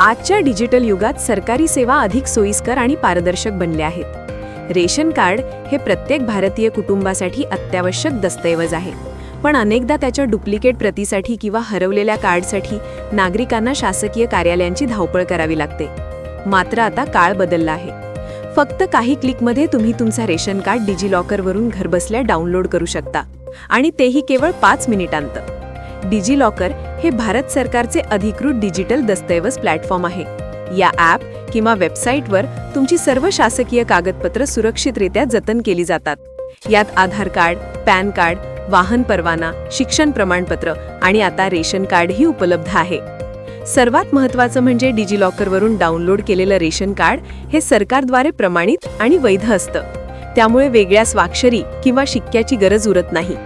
आजच्या डिजिटल युगात सरकारी सेवा अधिक सोयीस्कर आणि पारदर्शक बनल्या आहेत. रेशन कार्ड हे प्रत्येक भारतीय कुटुंबासाठी अत्यावश्यक दस्तऐवज आहे. पण अनेकदा त्याच्या डुप्लिकेट प्रतीसाठी किंवा हरवलेल्या कार्डसाठी नागरिकांना शासकीय कार्यालयांची धावपळ करावी लागते. मात्र आता काळ बदलला आहे. फक्त काही क्लिकमध्ये तुम्ही तुमचा रेशन कार्ड डिजिलॉकरवरून घरबसल्या डाउनलोड करू शकता. आणि तेही केवळ पाच मिनिटांत. डिजिलॉकर हे भारत सरकारचे अधिकृत डिजिटल दस्तऐवज प्लॅटफॉर्म आहे. या ॲप किंवा वेबसाईटवर तुमची सर्व शासकीय कागदपत्र सुरक्षितरित्या जतन केली जातात. यात आधार कार्ड पॅन कार्ड वाहन परवाना शिक्षण प्रमाणपत्र आणि आता रेशन कार्डही उपलब्ध आहे. सर्वात महत्त्वाचं म्हणजे डिजिलॉकरवरून डाउनलोड केलेलं रेशन कार्ड हे सरकारद्वारे प्रमाणित आणि वैध असतं. त्यामुळे वेगळ्या स्वाक्षरी किंवा शिक्क्याची गरज उरत नाही.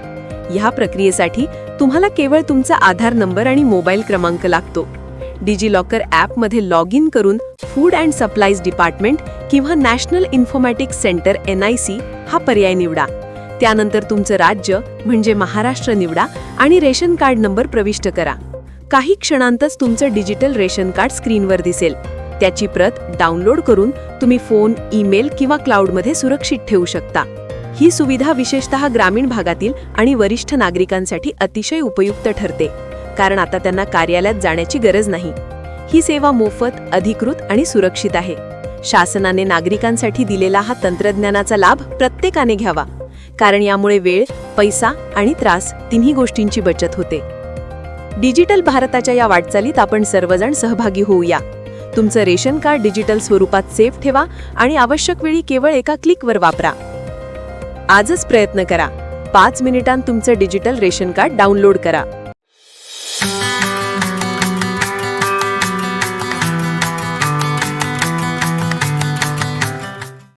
ह्या प्रक्रियेसाठी तुम्हाला केवळ तुमचा आधार नंबर आणि मोबाईल क्रमांक लागतो. डिजिलॉकर ॲपमध्ये लॉग इन करून फूड अँड सप्लाईज डिपार्टमेंट किंवा national informatics centre N I C हा पर्याय निवडा. त्यानंतर तुमचं राज्य म्हणजे महाराष्ट्र निवडा आणि रेशन कार्ड नंबर प्रविष्ट करा. काही क्षणांतच तुमचं डिजिटल रेशन कार्ड स्क्रीनवर दिसेल. त्याची प्रत डाउनलोड करून तुम्ही फोन ईमेल किंवा क्लाउडमध्ये सुरक्षित ठेवू शकता. ही सुविधा विशेषतः ग्रामीण भागातील आणि वरिष्ठ नागरिकांसाठी अतिशय उपयुक्त ठरते कारण आता त्यांना कार्यालयात जाण्याची गरज नाही. ही सेवा मोफत अधिकृत आणि सुरक्षित आहे. शासनाने नागरिकांसाठी दिलेला हा तंत्रज्ञानाचा लाभ प्रत्येकाने घ्यावा कारण यामुळे वेळ पैसा आणि त्रास तिन्ही गोष्टींची बचत होते. डिजिटल भारताच्या या वाटचालीत आपण सर्वजण सहभागी होऊया. तुमचं रेशन कार्ड डिजिटल स्वरूपात सेफ ठेवा आणि आवश्यक वेळी केवळ एका क्लिकवर वापरा. आजच प्रयत्न करा. पाच मिनिटांत तुमचं डिजिटल रेशन कार्ड डाउनलोड करा.